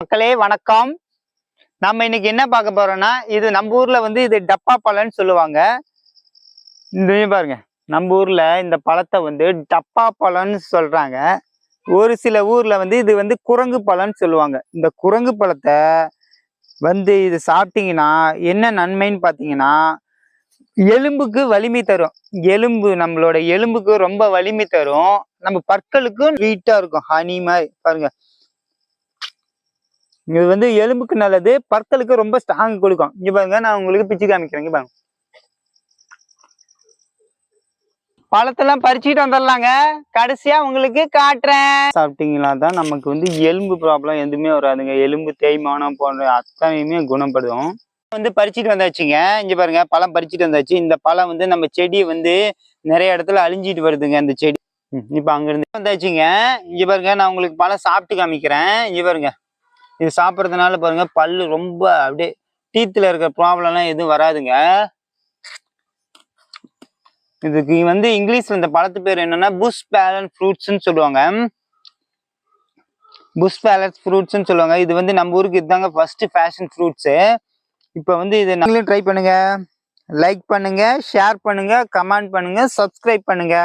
மக்களே வணக்கம். நம்ம இன்னைக்கு என்ன பார்க்க போறோம்னா இது நம்ம ஊர்ல வந்து இது டப்பா பழம்னு சொல்லுவாங்க. இந்த பாருங்க. நம்ம ஊர்ல இந்த பழத்தை வந்து டப்பா பழம்னு சொல்றாங்க. ஒரு சில ஊர்ல வந்து இது வந்து குரங்கு பழம்னு சொல்லுவாங்க. இந்த குரங்கு பழத்தை வந்து இது சாப்பிட்டீங்கன்னா என்ன நன்மைன்னு பார்த்தீங்கன்னா எலும்புக்கு வலிமை தரும். எலும்பு நம்மளோட எலும்புக்கு ரொம்ப வலிமை தரும். நம்ம பற்களுக்கும் நீட்டா இருக்கும். ஹனி மாதிரி. பாருங்க. இது வந்து எலும்புக்கு நல்லது பற்களுக்கு ரொம்ப ஸ்ட்ராங் கொடுக்கும். இங்க பாருங்க நான் உங்களுக்கு பிச்சு காமிக்கிறேன் இங்க பாருங்க. பழத்தெல்லாம் பறிச்சுட்டு வந்துடலாங்க. கடைசியா உங்களுக்கு காட்டுறேன். சாப்பிட்டீங்களா தான் நமக்கு வந்து எலும்பு ப்ராப்ளம் எதுவுமே வராதுங்க. எலும்பு தேய்மானம் போன்ற அத்தனையுமே குணப்படும் வந்து பறிச்சுட்டு வந்தாச்சுங்க. இங்க பாருங்க பழம் பறிச்சுட்டு வந்தாச்சு. இந்த பழம் வந்து நம்ம செடியை வந்து நிறைய இடத்துல அழிஞ்சிட்டு வருதுங்க இந்த செடி. இப்ப அங்க இருந்து வந்தாச்சுங்க. இங்க பாருங்க நான் உங்களுக்கு பழம் சாப்பிட்டு காமிக்கிறேன். இங்க பாருங்க. இது சாப்பிட்றதுனால பாருங்க பல்லு ரொம்ப அப்படியே டீத்தில் இருக்கிற ப்ராப்ளம்லாம் எதுவும் வராதுங்க. இதுக்கு வந்து இங்கிலீஷ்ல இந்த பழத்து பேர் என்னன்னா புஷ் பேலன் ஃப்ரூட்ஸ்னு சொல்லுவாங்க. புஷ் பேலன்ஸ் ஃப்ரூட்ஸ்னு சொல்லுவாங்க. இது வந்து நம்ம ஊருக்கு இதுதாங்க ஃபர்ஸ்ட் ஃபேஷன் ஃப்ரூட்ஸு இப்போ வந்து இதை நீங்களும் ட்ரை பண்ணுங்க. லைக் பண்ணுங்க ஷேர் பண்ணுங்க கமெண்ட் பண்ணுங்க சப்ஸ்கிரைப் பண்ணுங்க.